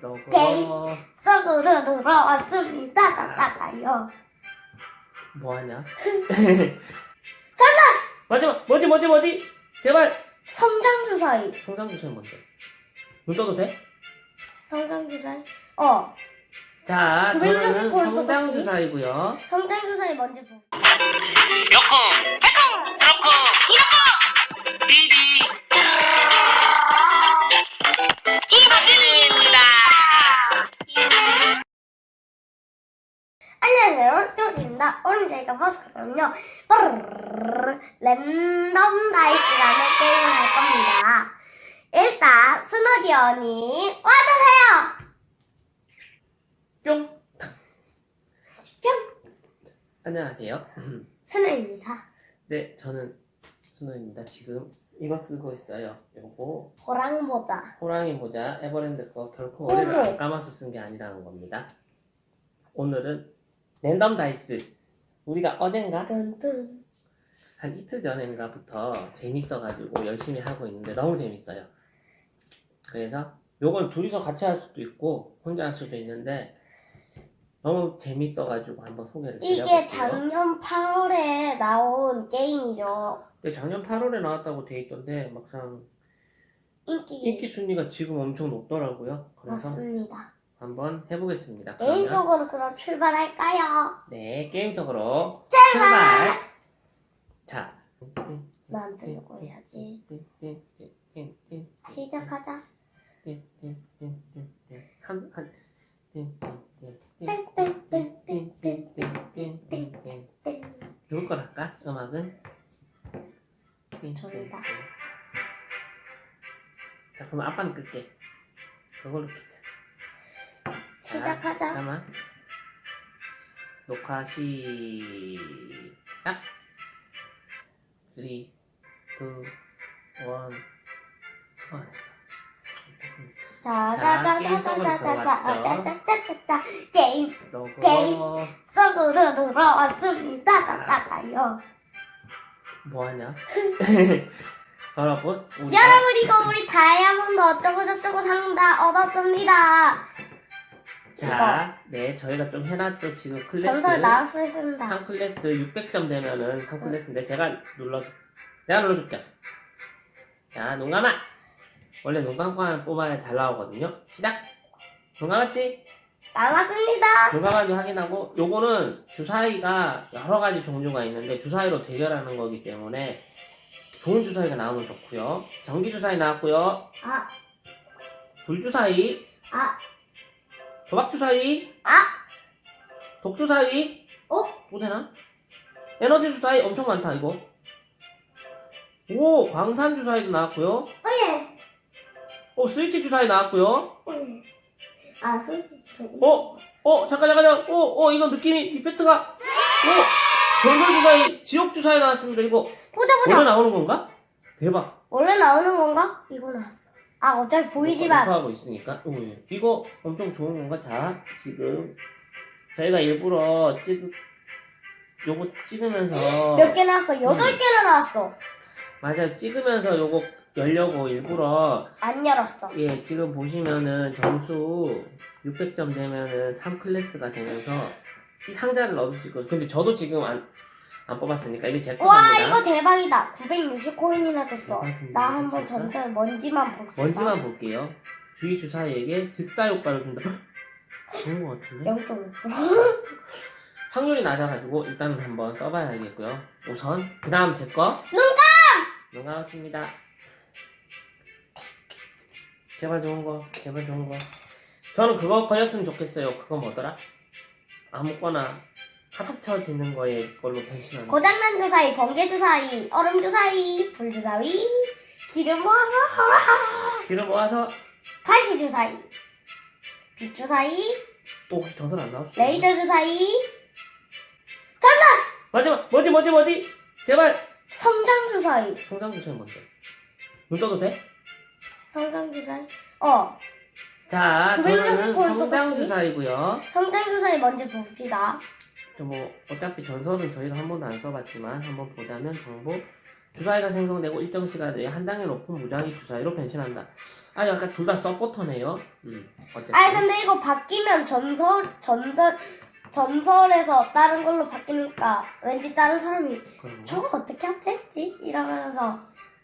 게임. 너 썩으로 들어왔습니다. 따라가요. 뭐하냐? 마지막 뭐지 뭐지 뭐지? 제발 성장 주사위. 성장 주사위 뭔데? 눈 떠도 돼? 성장 주사위. 어. 자, 960 저는 포인트 성장 그치? 주사위고요. 성장 주사위 먼저 보. 요콩 새콩 스로콩 이로콩 빠르르르르 랜덤 다이스라는 게임을 할 겁니다. 일단 스노디 언니 와주세요. 뿅! 뿅. 안녕하세요. 스노입니다. 네, 저는 순호입니다. 지금 이거 쓰고 있어요. 요거 호랑 모자. 호랑이 모자 에버랜드 거 결코 어머. 머리를 안 감아서 쓴 게 아니라는 겁니다. 오늘은 랜덤 다이스. 우리가 어젠가 뜬뜬. 한 이틀 전인가부터 재밌어가지고 열심히 하고 있는데 너무 재밌어요. 그래서 요건 둘이서 같이 할 수도 있고 혼자 할 수도 있는데 너무 재밌어가지고 한번 소개를 드려볼게요. 이게 작년 8월에 나온 게임이죠. 근데 작년 8월에 나왔다고 돼 있던데 막상 인기, 인기 순위가 지금 엄청 높더라고요. 그래서 맞습니다. 한번 해보겠습니다. 그러면 게임적으로 그럼 출발할까요? 네 게임 속으로 출발! 자. 난 들고 해야지. 시작하자. 한 한 땡땡땡땡땡땡땡. 누구 걸 할까? 음악은? 저기다. 자, 그럼 아빠는 끌게. 그걸로 키자. 자, 시작하자. 잠깐만. 녹화 시작. 3, 2, 1. 자자자자자자자 자자자자자 게임 로고. 속으로 들어왔습니다. 따라가요. 뭐하냐? 여러분, 우리 여러분 이거 우리 다이아몬드 어쩌고 저쩌고 상다 얻었습니다. 자, 네, 저희가 좀 해놨죠. 지금 클래스. 전설 나올 수 있습니다. 3클래스 600점 되면은 3클래스인데 제가 눌러줄 내가 눌러줄게 자 눈 감아 원래 눈 감고 하면 뽑아야 잘 나오거든요 시작 눈 감았지? 나왔습니다. 눈 감아도 확인하고 요거는 주사위가 여러 가지 종류가 있는데 주사위로 대결하는 거기 때문에 좋은 주사위가 나오면 좋고요 전기 주사위 나왔고요 아, 불 주사위 아, 도박 주사위 아, 독 주사위 어? 또 되나? 에너지 주사위 엄청 많다 이거 오 광산 주사위도 나왔고요 어 스위치 주사위 나왔고요 오예. 아, 솔직히. 어? 어 잠깐 잠깐 잠깐 어 어 이거 느낌이 이펙트가 어 전설 주사위 지옥 주사위 나왔습니다 이거 보자, 원래 보자. 나오는 건가? 대박 원래 나오는 건가? 이거 나왔어. 아, 어차피 보이지만. 하고 있으니까 오, 예. 이거 엄청 좋은 건가? 자 지금 저희가 일부러 찍 요거 찍으면서 몇 개 나왔어? 여덟 음. 개나 나왔어. 맞아요 찍으면서 요거 열려고 일부러 안 열었어. 예, 지금 보시면은 점수 600점 되면은 3클래스가 되면서 이 상자를 넣어주실 거예요. 근데 저도 지금 안, 안 뽑았으니까 이게 제 와, 겁니다. 이거 대박이다. 960코인이나 줬어. 대박입니다, 나 한번 진짜. 전설 먼지만 볼게. 먼지만 볼게요. 주위 주사위에게 즉사 효과를 준다. 좋은 것 같은데? 0.5%. 확률이 낮아가지고 일단은 한번 써봐야겠고요. 우선 그 다음 제 거. 눈감! 눈 감았습니다. 제발 좋은 거, 제발 좋은 거. 저는 그거 걸렸으면 좋겠어요. 그거 뭐더라? 아무거나 합쳐지는 거에 걸로 변신하는 거. 고장난 주사위, 번개 주사위, 얼음 주사위, 불 주사위, 기름 모아서, 뒤로 모아서 가시 주사위, 빛 주사위, 또 혹시 전설 안 있어. 레이저 주사위, 마지막 뭐지 뭐지 뭐지? 제발 성장 주사위. 성장 주사위 뭔데? 눈 떠도 돼? 성장 주사위. 어, 자, 960 저는 성장? 주사위고요. 성장 주사위 먼저 봅시다. 뭐 어차피 전설은 저희가 한 번도 안 써봤지만 한번 보자면 정보 주사위가 생성되고 일정 시간 내에 한 단계 높은 무작위 주사위로 변신한다. 아, 약간 둘 다 서포터네요. 음, 어쨌든. 아니 근데 이거 바뀌면 전설 전설 전설에서 다른 걸로 바뀌니까 왠지 다른 사람이 그런 거. 저거 어떻게 합쳤지? 이러면서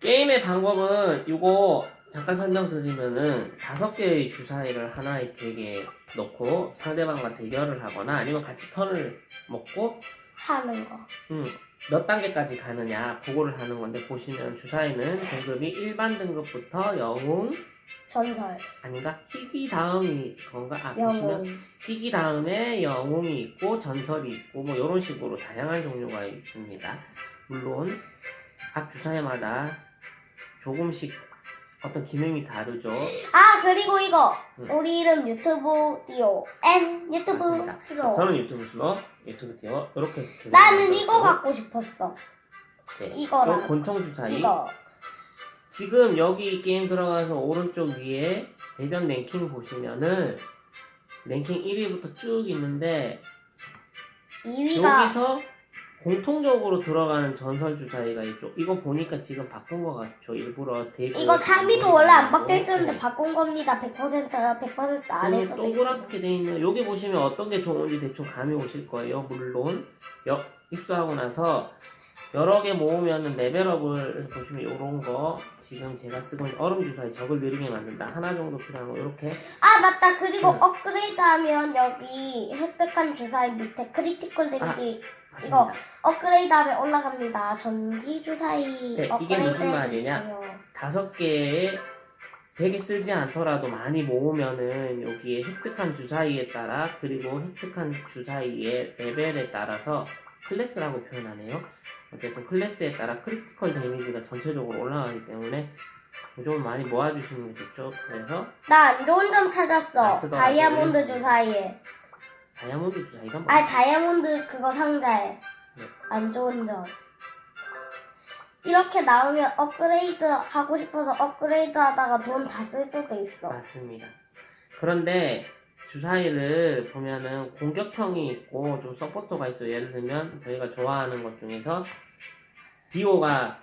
게임의 방법은 이거 잠깐 설명드리면은 다섯 개의 주사위를 하나의 덱에 넣고 상대방과 대결을 하거나 아니면 같이 턴을 먹고 하는 거. 음, 몇 단계까지 가느냐 그거를 하는 건데 보시면 주사위는 등급이 일반 등급부터 영웅 전설, 아닌가 희귀 다음이 그건가 아 보시면 영웅. 희귀 다음에 영웅이 있고 전설이 있고 뭐 이런 식으로 다양한 종류가 있습니다. 물론 각 주사위마다 조금씩 어떤 기능이 다르죠. 아 그리고 이거 음. 우리 이름 유튜브 디오 N 유튜브 맞습니다. 스로. 저는 유튜브 슬로 유튜브 티어 이렇게 나는 이거 갖고 싶었어. 네. 이거랑. 요 곤충 주사위 이거. 지금 여기 게임 들어가서 오른쪽 위에 대전 랭킹 보시면은 랭킹 1위부터 쭉 있는데 2위가 여기서 공통적으로 들어가는 전설 주사위가 있죠. 이거 보니까 지금 바꾼 것 같죠. 일부러 대고 이거 3위도 원래 안 바뀌어 네. 있었는데 바꾼 겁니다. 100% 100% 여기 안에서 동그랗게 돼 있는 여기 보시면 어떤 게 좋은지 대충 감이 오실 거예요. 물론 여, 입수하고 나서 여러 개 모으면은 레벨업을 보시면 요런 거 지금 제가 쓰고 있는 얼음 주사위 적을 느리게 만든다 하나 정도 필요한 거 이렇게 아 맞다 그리고 음. 업그레이드하면 여기 획득한 주사위 밑에 크리티컬 데미지 맞 습니다. 업그레이드하면 올라갑니다. 전기 주사위 네, 이게 업그레이드 무슨 말이냐? 해주시고요. 다섯 개의 되게 쓰지 않더라도 많이 모으면은 여기에 획득한 주사위에 따라 그리고 획득한 주사위의 레벨에 따라서 클래스라고 표현하네요. 어쨌든 클래스에 따라 크리티컬 데미지가 전체적으로 올라가기 때문에 좀 많이 모아주시는 게 좋죠. 그래서 나 안 좋은 점 안 찾았어. 다이아몬드 음. 주사위에. 다이아몬드 주사위가 뭐? 아 다이아몬드 그거 상자에. 네. 안 좋은 점. 이렇게 나오면 업그레이드 하고 싶어서 업그레이드 하다가 돈 다 쓸 수도 있어. 맞습니다. 그런데 주사위를 보면은 공격형이 있고 좀 서포터가 있어요. 예를 들면 저희가 좋아하는 것 중에서 디오가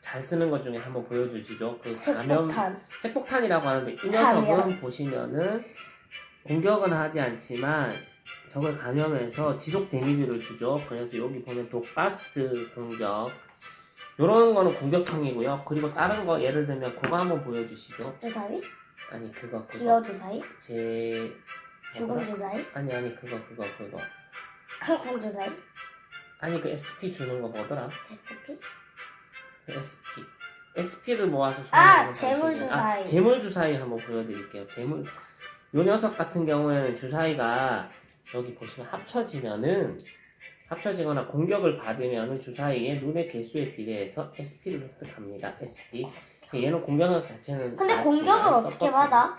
잘 쓰는 것 중에 한번 보여주시죠. 그 감염 핵폭탄. 핵폭탄이라고 하는데 이 녀석은 감염. 보시면은 공격은 하지 않지만 적을 감염해서 지속 데미지를 주죠. 그래서 여기 보면 독가스 공격 이런 거는 공격형이고요. 그리고 다른 거 예를 들면 그거 한번 보여주시죠. 주사위? 아니 그거 그거 기어 주사위? 제 죽음 뭐더라? 주사위? 아니 아니 그거 그거 그거 캉캉 주사위? 아니 그 SP 주는 거 뭐더라? SP? 그 SP SP를 모아서 아, 소환하는 재물 방식이에요. 주사위. 아, 재물 주사위 한번 보여드릴게요. 재물 요 녀석 같은 경우에는 주사위가 여기 보시면 합쳐지면은 합쳐지거나 공격을 받으면은 주사위의 눈의 개수에 비례해서 SP를 획득합니다. SP 얘는 공격력 자체는 근데 낮지만 공격을 어떻게 서포트. 받아?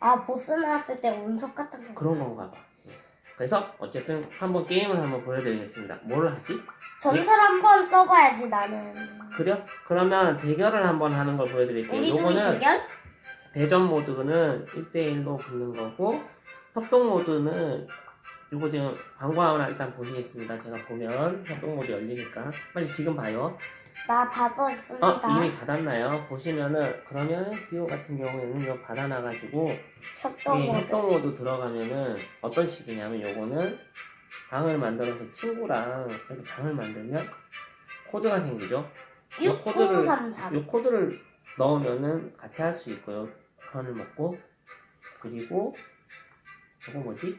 아 보스 나왔을 때 운석 같은 거. 그런 건가 봐. 네. 그래서 어쨌든 한번 게임을 한번 보여드리겠습니다. 뭘 하지? 전설 한 번 써봐야지 나는. 그래요? 그러면 대결을 한번 하는 걸 보여드릴게요. 우리 둘이 요거는 대결? 대전 모드는 1대1로 붙는 거고 협동 모드는 요거 지금 광고 하나 일단 보시겠습니다. 제가 보면 협동 모드 열리니까 빨리 지금 봐요. 나 받아 있습니다. 어 이미 받았나요? 보시면은 그러면 디오 같은 경우에는 이거 받아놔가지고 협동 이 모드. 협동 모드 들어가면은 어떤 식이냐면 요거는 방을 만들어서 친구랑 이렇게 방을 만들면 코드가 생기죠. 요 코드를 6933. 이 코드를 넣으면은 같이 할 수 있고요. 편을 먹고 그리고 이거 뭐지?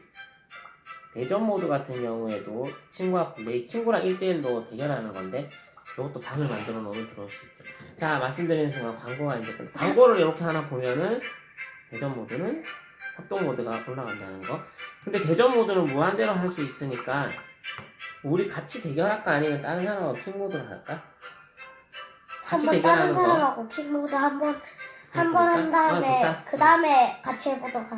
대전 모드 같은 경우에도 친구와 플레이 친구랑 1대1로 대결하는 건데 이것도 방을 만들어 놓으면 들어올 수 있죠. 자 말씀드리는 순간 광고가 이제 끝. 광고를 이렇게 하나 보면은 대전 모드는 협동 모드가 올라간다는 거. 근데 대전 모드는 무한대로 할 수 있으니까 우리 같이 대결할까 아니면 다른 사람하고 킹 모드로 할까? 같이 한번 대결하는 다른 거. 사람하고 킥모드 한번 한 번 한 그럴까? 어, 다음에 좋다. 그 다음에 같이 해보도록.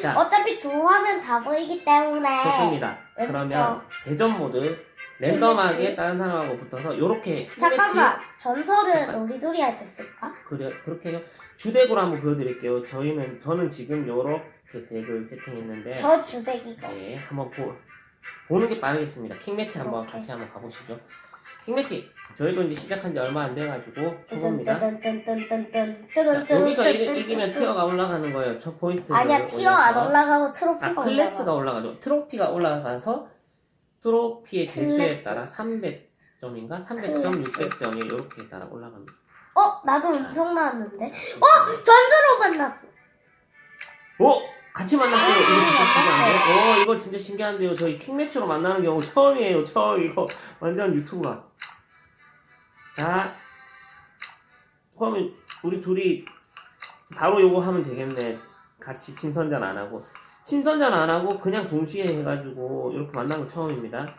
자, 어차피 두 화면 다 보이기 때문에 좋습니다. 왜 그러면 대전 모드 랜덤하게? 다른 사람하고 붙어서 요렇게 잠깐만 전설은 잠깐. 우리 둘이 할 때 쓸까? 그래 그렇게 해요. 주덱으로 한번 보여드릴게요. 저희는 저는 지금 요렇게 덱을 세팅했는데 저 주대기가 네 한번 보, 보는 게 빠르겠습니다. 킹매치 한번. 같이 한번 가보시죠. 킹매치 저희도 이제 시작한 지 얼마 안 돼가지고 초보입니다. 자, 여기서 이, 이기면 티어가 올라가는 거예요. 첫 포인트. 아니야 티어 안 올라가고 트로피가 아, 올라가. 클래스가 올라가죠. 트로피가 올라가서 트로피의 개수에. 따라 300점인가? 300점, 클래스. 600점이 이렇게 따라 올라갑니다. 어 나도 음성 나왔는데. 어 전수로 만났어. 오! 같이 만났어요. 이거 진짜 같이 신기한데? 오, 이거 진짜 신기한데요. 저희 킹매치로 만나는 경우 처음이에요. 처음 이거. 완전 유튜브가. 자. 그러면 우리 둘이 바로 요거 하면 되겠네. 같이 친선전 안 하고. 친선전 안 하고 그냥 동시에 해가지고 이렇게 만난 거 처음입니다.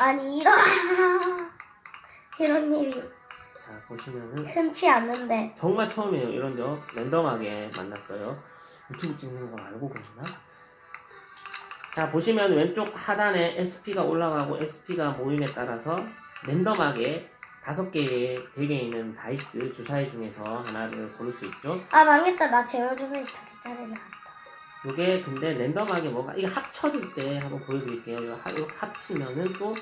아니 이런 이런 일이 자, 보시면은 흔치 않는데. 정말 처음이에요. 이런 적 랜덤하게 만났어요. 유튜브 찍는 거 알고 그러나? 자, 보시면 왼쪽 하단에 SP가 올라가고 SP가 모임에 따라서 랜덤하게 다섯 개의 덱에 있는 다이스 주사위 중에서 하나를 고를 수 있죠. 아 망했다 나 제월조사에 두 개 짜리를 갔다. 이게 근데 랜덤하게 뭔가 이게 합쳐질 때 한번 보여드릴게요. 이거 하- 이렇게 합치면은 또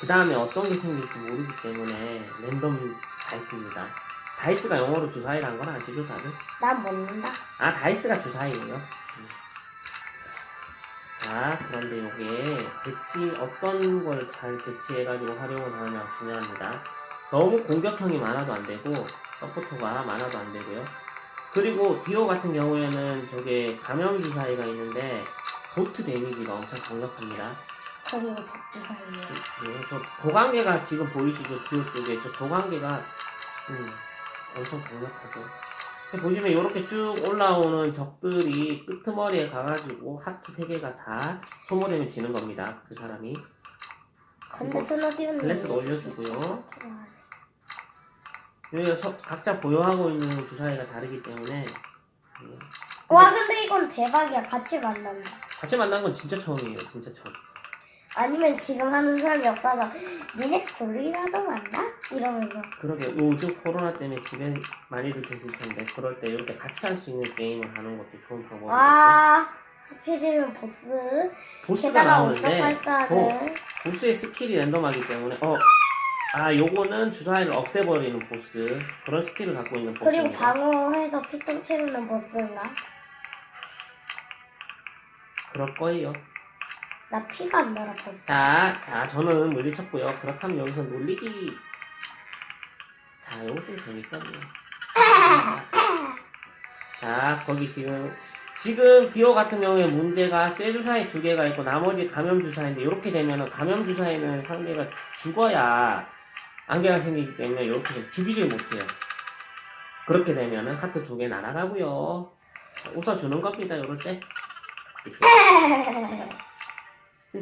그 다음에 어떤 게 생길지 모르기 때문에 랜덤 다이스입니다. 다이스가 영어로 주사위란 건 아시죠, 다들? 난 모른다. 아 다이스가 주사위예요. 음. 자 그런데 이게 배치 어떤 걸 잘 배치해가지고 활용을 하느냐 중요합니다. 너무 공격형이 많아도 안 되고 서포터가 많아도 안 되고요. 그리고 디오 같은 경우에는 저게 감염 주사위가 있는데 보트 데미지가 엄청 강력합니다. 그리고 덕주사이에요. 예, 저 도관계가 지금 보이시죠? 디오 쪽에 저 도관계가 음, 엄청 강력하죠. 보시면 이렇게 쭉 올라오는 적들이 끄트머리에 가가지고 하트 3개가 다 소모되면 지는 겁니다. 그 사람이. 근데 슬로디는 글래스도 올려주고요. 여기가 서- 각자 보유하고 있는 주사위가 다르기 때문에 예. 와 근데 이건 대박이야. 같이 만난다. 같이 만난 건 진짜 처음이에요. 진짜 처음. 아니면 지금 하는 사람이 없다가 니네 둘이라도 만나? 이러면서 그러게 요즘 코로나 때문에 집에 많이들 계실 텐데 그럴 때 이렇게 같이 할 수 있는 게임을 하는 것도 좋은 방법이겠죠. 와 스피리면 보스 보스가 게다가 나오는데 발사하는 보스의 스킬이 랜덤하기 때문에 어. 아 요거는 주사위를 없애버리는 보스. 그런 스킬을 갖고 있는 보스 그리고 방어해서 피통 채우는 보스인가? 그럴 거예요. 나 피가 안 날아 보스 자, 자 저는 물리쳤고요. 그렇다면 여기서 놀리기. 자 요거 좀 재밌거든요 자 거기 지금 지금 디오 같은 경우에 문제가 쇠 주사위 두 개가 있고 나머지 감염 주사위인데 이렇게 되면은 감염 주사위는 상대가 죽어야 안개가 생기기 때문에 이렇게 죽이질 못해요. 그렇게 되면은 하트 두 개 날아가고요. 웃어주는 겁니다. 이럴 때.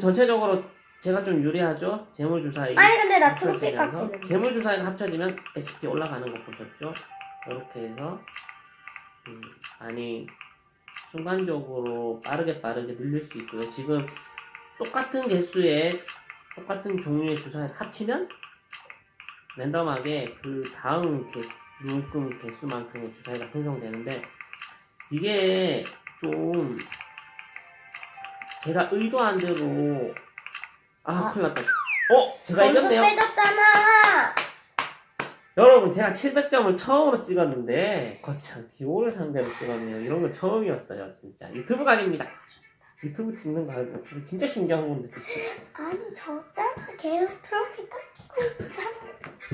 전체적으로 제가 좀 유리하죠? 재물 주사위. 아니 근데 나 트로피 합쳐지면서 깎이는데 재물 주사위가 합쳐지면 SP 올라가는 거 보셨죠? 이렇게 해서 음, 아니 순간적으로 빠르게 빠르게 늘릴 수 있고요. 지금 똑같은 개수의 똑같은 종류의 주사위 합치면 랜덤하게 그 다음 개, 묶음 개수만큼의 주사위가 생성되는데 이게 좀 제가 의도한 대로 아 아. 큰일 났다. 어? 제가 점수 이겼네요. 빼줬잖아 여러분 제가 700점을 처음으로 찍었는데 거참 디오를 상대로 찍었네요 이런 거 처음이었어요 진짜 유튜브 각입니다 유튜브 찍는 거 알고 진짜 신기한 건데 그치? 아니 졌잖아 계속 트로피 깎이고 있잖아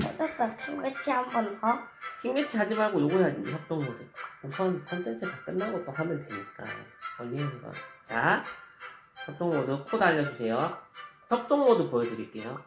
어쨌어. 팀매치 한 번 더. 킹매치 하지 말고 요거 해야지 협동 모드 우선 컨텐츠 다 끝나고 또 하면 되니까. 걸리는 거자 협동 모드 코드 알려주세요. 협동 모드 보여드릴게요